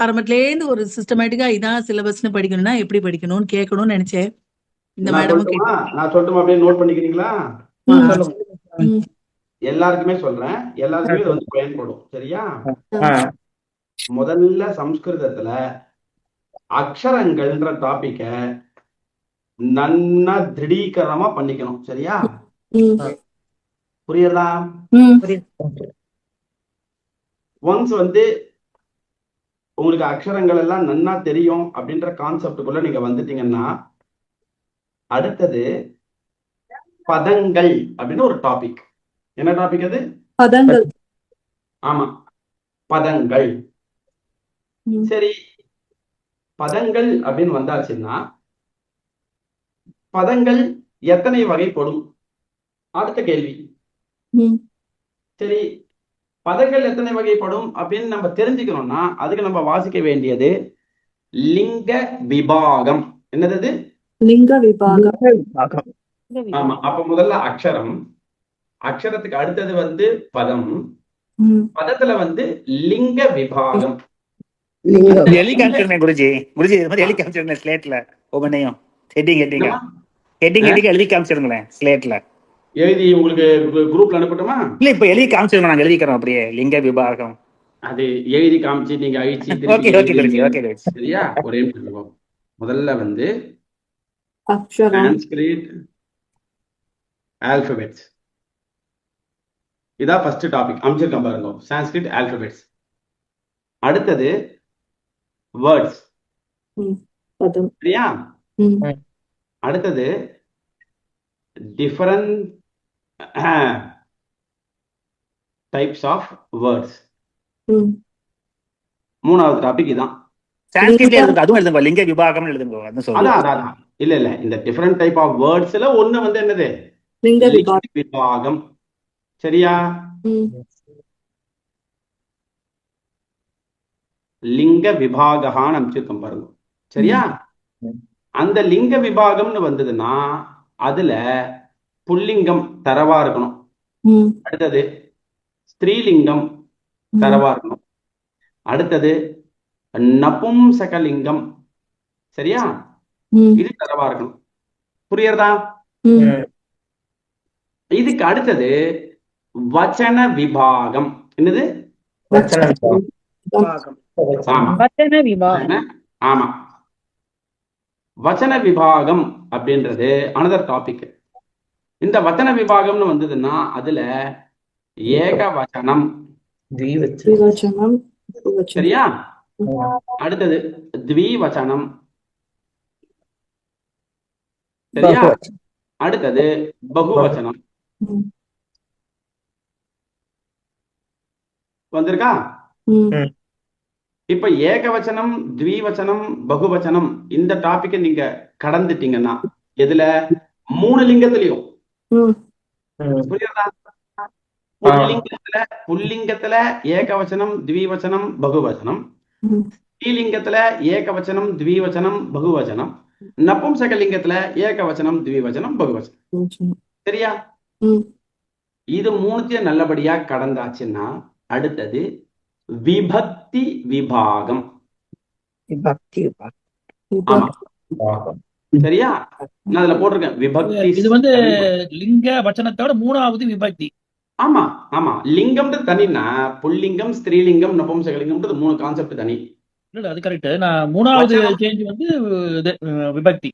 ஆரம்பத்திலே இருந்து ஒரு சிஸ்டமேட்டிக்கா இதான் சிலபஸ்னு படிக்கணும்னா எப்படி படிக்கணும்னு கேட்கணும்னு நினைச்சேன். இந்த மேடமும் நான் சொல்லட்டுமா? அப்படியே நோட் பண்ணிக்கிறீங்களா? எல்லாருக்குமே சொல்றேன். எல்லாருக்குமே இது வந்து பயன்படும். சரியா? முதல்ல சம்ஸ்கிருதத்துல அக்ஷரங்கள்ன்ற டாபிக்க நன்னா திடீகரமா பண்ணிக்கணும். சரியா? ம், ஒன்ஸ் வந்து உங்களுக்கு அக்ஷரங்கள் எல்லாம் நன்னா தெரியும் அப்படின்ற கான்செப்டுக்குள்ள நீங்க வந்துட்டீங்கன்னா அடுத்தது பதங்கள் அப்படின்னு ஒரு டாபிக் என்ன டாபிக் அது? பதங்கள். ஆமா. பதங்கள். சரி. பதங்கள் அப்படின்னு வந்தாச்சுன்னா பதங்கள் எத்தனை வகைப்படும்? அடுத்த கேள்வி. சரி. பதங்கள் எத்தனை வகைப்படும் அப்படின்னு நம்ம தெரிஞ்சுக்கணும்னா அதுக்கு நம்ம வாசிக்க வேண்டியது லிங்க விபாகம். என்னது? லிங்க விபாகம். ஆமா அப்ப முதல்ல அக்ஷரம். அக்ஷரத்துக்கு அடுத்தது வந்து பதம். பதத்துல வந்து லிங்க விபாகம். எழுதி காமிச்சிருந்தேன் குருஜி. குருஜி இது மாதிரி எழுதி காமிச்சிருந்தேன் ஸ்லேட்ல ஒவ்வொன்றையும். ஹெட்டிங் ஹெட்டிங்க? ஹெட்டிங் ஹெட்டிங் எழுதி காமிச்சிருங்களேன் ஸ்லேட்ல எழுதி உங்களுக்கு குரூப்ல அனுப்பட்டுமா? இல்ல இப்ப எழுதி காமிச்சிருங்க நாங்க எழுதிக்கிறோம் அப்படியே. லிங்க விபாகம். அது எழுதி காமிச்சு நீங்க அழிச்சு சரியா? ஒரே. முதல்ல வந்து சான்ஸ்கிரிட் ஆல்பபெட்ஸ் இதான் ஃபர்ஸ்ட் டாபிக் அமைச்சிருக்கேன் பாருங்க. சான்ஸ்கிரிட் ஆல்பபெட்ஸ் அடுத்தது வேர்ட்ஸ் சரியா? அடுத்தது டிஃபரண்ட் டைப்ஸ் ஆஃப் வேர்ட்ஸ் ம், மூணாவது டாபிக் இதான். அதுவும் எழுதுங்க லிங்க விபாகம் எழுதுங்க அதான். இல்ல இல்ல இந்த டிஃபரண்ட் டைப் ஆஃப் வேர்ட்ஸ்ல ஒண்ணு வந்து என்னது? லிங்க விபாகம். சரியா? ம், லிங்க விபாகான்னு அமைச்சிருக்கோம் பாருங்க. சரியா. அந்த லிங்க விபாகம்னு வந்ததுன்னா அதுல புல்லிங்கம் தரவா இருக்கணும். ம், அடுத்தது ஸ்திரீலிங்கம் தரவா இருக்கணும். அடுத்தது நபும்சகலிங்கம். சரியா? இது தரவா இருக்கணும். புரியுறதா இதுக்கு அடுத்தது வச்சன விபாகம். என்னது? ஆமா. வச்சன விபாகம். அப்படின்றது அனதர் டாபிக் இந்த வச்சன விபாகம்னு வந்ததுன்னா அதுல ஏக வச்சனம் விவச்சனம் விவச்சனம் சரியா அடுத்தது த்விவச்சனம். சரியா? அடுத்தது பகுவச்சனம். வந்திருக்கா? இப்ப ஏகவச்சனம் த்விவச்சனம் பகுவச்சனம் இந்த டாபிக்கை நீங்க கடந்துட்டீங்கன்னா எதுல? மூணு லிங்கத்திலையும். புரியுதா புல்லிங்கத்துல புல்லிங்கத்துல ஏகவச்சனம் த்விவச்சனம் பகுவச்சனம். ஸ்ரீலிங்கத்துல ஏகவச்சனம் த்விவச்சனம் பகுவச்சனம். நபும்சகலிங்கத்துல ஏகவச்சனம் த்விவச்சனம் பகுவச்சனம். சரியா? இது மூணுத்தையும் நல்லபடியா கடந்தாச்சுன்னா அடுத்தது விபக்தி விபாகம். சரியா? நான் அதுல போட்டிருக்கேன். விபக்தி இது வந்து லிங்க வச்சனத்தோட மூணாவது விபக்தி. ஆமா ஆமா. லிங்கம்ன்றது தனின்னா புல்லிங்கம் ஸ்திரீலிங்கம் நபும்சகலிங்கம்ன்றது மூணு கான்செப்ட் தனி. இல்ல அது கரெக்ட் நான் மூணாவது. சேஞ்ச் வந்து விபக்தி.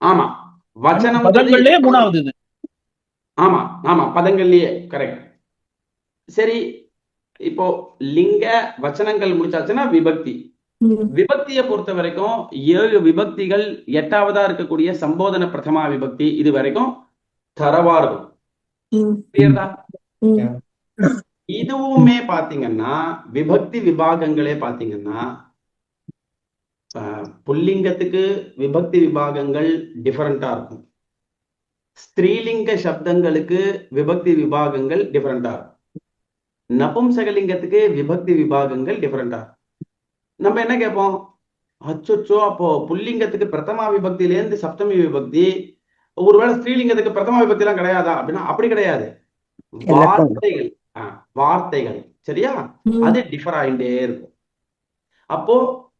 ஆமா. வச்சனம் பதங்கள்லயே மூணாவது இது. ஆமா ஆமா. பதங்கள்லயே கரெக்ட் சரி இப்போ லிங்க வச்சனங்கள் முடிச்சாச்சுன்னா விபக்தி. விபக்தியை பொறுத்த வரைக்கும் ஏழு விபக்திகள் எட்டாவதா இருக்கக்கூடிய சம்போதன பிரதமா விபக்தி இது வரைக்கும் தரவா இருக்கும். இதுவுமே பாத்தீங்கன்னா விபக்தி விபாகங்களே பாத்தீங்கன்னா ஆஹ், புல்லிங்கத்துக்கு விபக்தி விபாகங்கள் டிஃபரெண்டா இருக்கும். ஸ்திரீலிங்க சப்தங்களுக்கு விபக்தி விபாகங்கள் டிஃபரெண்டா இருக்கும். நபும்சகலிங்கத்துக்கு விபக்தி விபாகங்கள் டிஃபரெண்டா இருக்கும். நம்ம என்ன கேட்போம்? அச்சோ அப்போ புல்லிங்கத்துக்கு பிரதமா விபக்தியில இருந்து சப்தமி விபக்தி ஒருவேளை ஸ்திரீலிங்கத்துக்கு பிரதமா விபக்தி எல்லாம் கிடையாதா அப்படின்னா அப்படி கிடையாது. வார்த்தைகள் வார்த்தைகள் சரியா? அது டிஃபர் ஆயிட்டே இருக்கும். அப்போ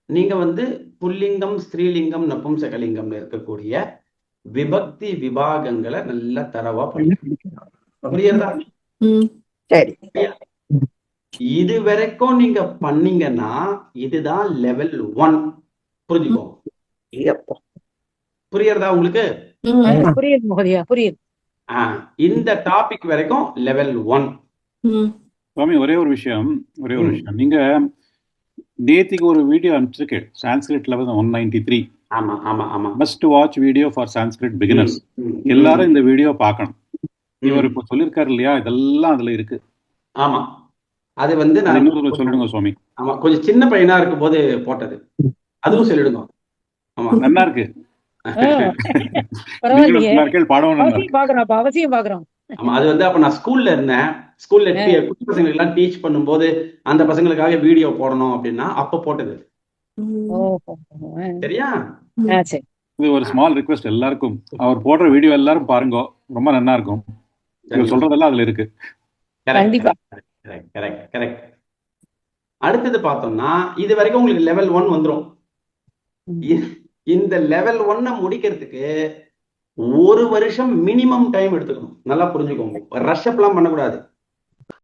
நீங்க வந்து புல்லிங்கம் ஸ்திரீலிங்கம் நபும்சகலிங்கம்னு இருக்கக்கூடிய விபக்தி விபாகங்களை நல்லா தரவா படிக்கணும். புரியுதா? சரி. இது வரைக்கும் நீங்க பண்ணீங்கன்னா இதுதான் லெவல் ஒன் புரிஞ்சுக்கோங்க ஐயப்பா. புரியுறதா உங்களுக்கு? புரியுது மகோதயா புரியுது. ஆ, இந்த டாபிக் வரைக்கும் லெவல் ஒன் ம். சுவாமி ஒரே ஒரு விஷயம் ஒரே ஒரு. விஷயம். நீங்க நேத்திக்கு ஒரு video அனுப்பிச்சிருக்கேன் Sanskrit level one ninety three ஆமா ஆமா. ஆமா must watch video for Sanskrit beginners எல்லாரும் இந்த வீடியோ பார்க்கணும். இவர் இப்போ சொல்லியிருக்காரு இல்லையா? இதெல்லாம் அதுல இருக்கு. ஆமா. அது வந்து நான் சொல்லிடுங்க சுவாமி. ஆமா கொஞ்சம் சின்ன பையனா இருக்கும் போது போட்டது. அதுவும் சொல்லிடுங்க. ஆமா. நல்லா இருக்கு. ஆமா அது வந்து அப்ப நான் ஸ்கூல்ல இருந்தேன். ஸ்கூல்ல குட்டி பசங்களுக்கு எல்லாம் டீச் பண்ணும்போது அந்த பசங்களுக்காக வீடியோ போடணும் அப்படின்னா அப்ப போட்டது. சரியா? இது ஒரு ஸ்மால் ரிக்வெஸ்ட் எல்லாருக்கும். அவர் போடுற வீடியோ எல்லாரும் பாருங்க. ரொம்ப நல்லா இருக்கும். சொல்றதெல்லாம் அதுல இருக்கு. கண்டிப்பா. கரெக்ட் கரெக்ட் கரெக்ட் அடுத்தது பார்த்தோம்னா இது வரைக்கும் உங்களுக்கு லெவல் ஒன் வந்துரும். ம். இ- இந்த லெவல் ஒன்னை முடிக்கிறதுக்கு ஒரு வருஷம் மினிமம் டைம் எடுத்துக்கணும். நல்லா புரிஞ்சுக்கோங்க. ரஷ் அப்லாம் பண்ணக்கூடாது.